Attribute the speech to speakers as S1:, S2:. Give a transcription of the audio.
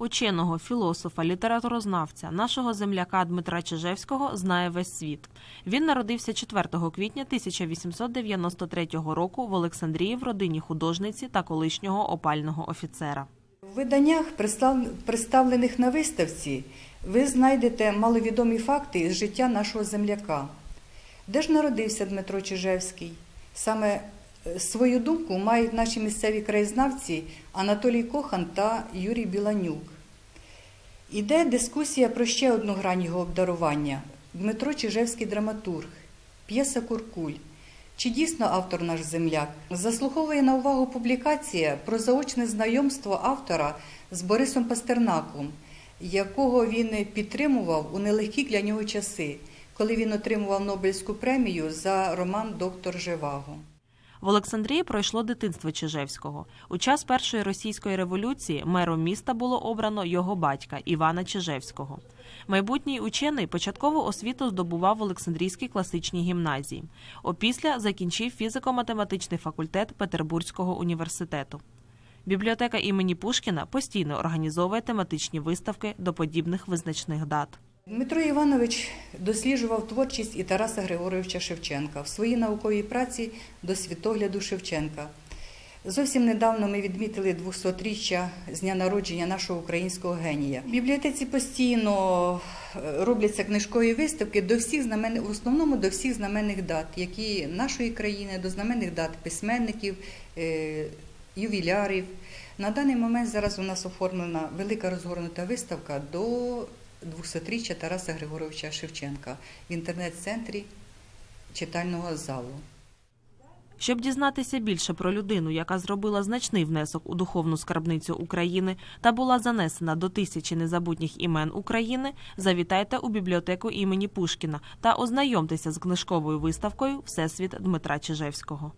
S1: Ученого, філософа, літературознавця, нашого земляка Дмитра Чижевського знає весь світ. Він народився 4 квітня 1893 року в Олександрії в родині художниці та колишнього опального офіцера.
S2: В виданнях, представ- представлених на виставці, ви знайдете маловідомі факти з життя нашого земляка. Де ж народився Дмитро Чижевський? Саме свою думку мають наші місцеві краєзнавці Анатолій Кохан та Юрій Біланюк. Іде дискусія про ще одну грань його обдарування Дмитро Чижевський драматург, п'єса Куркуль. Чи дійсно автор наш земляк? Заслуховує на увагу публікація про заочне знайомство автора з Борисом Пастернаком, якого він підтримував у нелегкі для нього часи, коли він отримував Нобелівську премію за роман Доктор Живаго.
S1: В Олександрії пройшло дитинство Чижевського. У час першої російської революції мером міста було обрано його батька Івана Чижевського. Майбутній учений початкову освіту здобував в Олександрійській класичній гімназії. Опісля закінчив фізико-математичний факультет Петербурзького університету. Бібліотека імені Пушкіна постійно організовує тематичні виставки до подібних визначних дат.
S2: Дмитро Іванович досліджував творчість і Тараса Григоровича Шевченка в своїй науковій праці до світогляду Шевченка. Зовсім недавно ми відмітили 200-річчя з дня народження нашого українського генія. В бібліотеці постійно е, робляться книжкові виставки до всіх знамен... в основному до всіх знаменних дат, які нашої країни, до знаменних дат письменників, е, ювілярів. На даний момент зараз у нас оформлена велика розгорнута виставка до 200-річчя Тараса Григоровича Шевченка в інтернет-центрі читального залу.
S1: Щоб дізнатися більше про людину, яка зробила значний внесок у духовну скарбницю України та була занесена до тисячі незабутніх імен України, завітайте у бібліотеку імені Пушкіна та ознайомтеся з книжковою виставкою Всесвіт Дмитра Чижевського.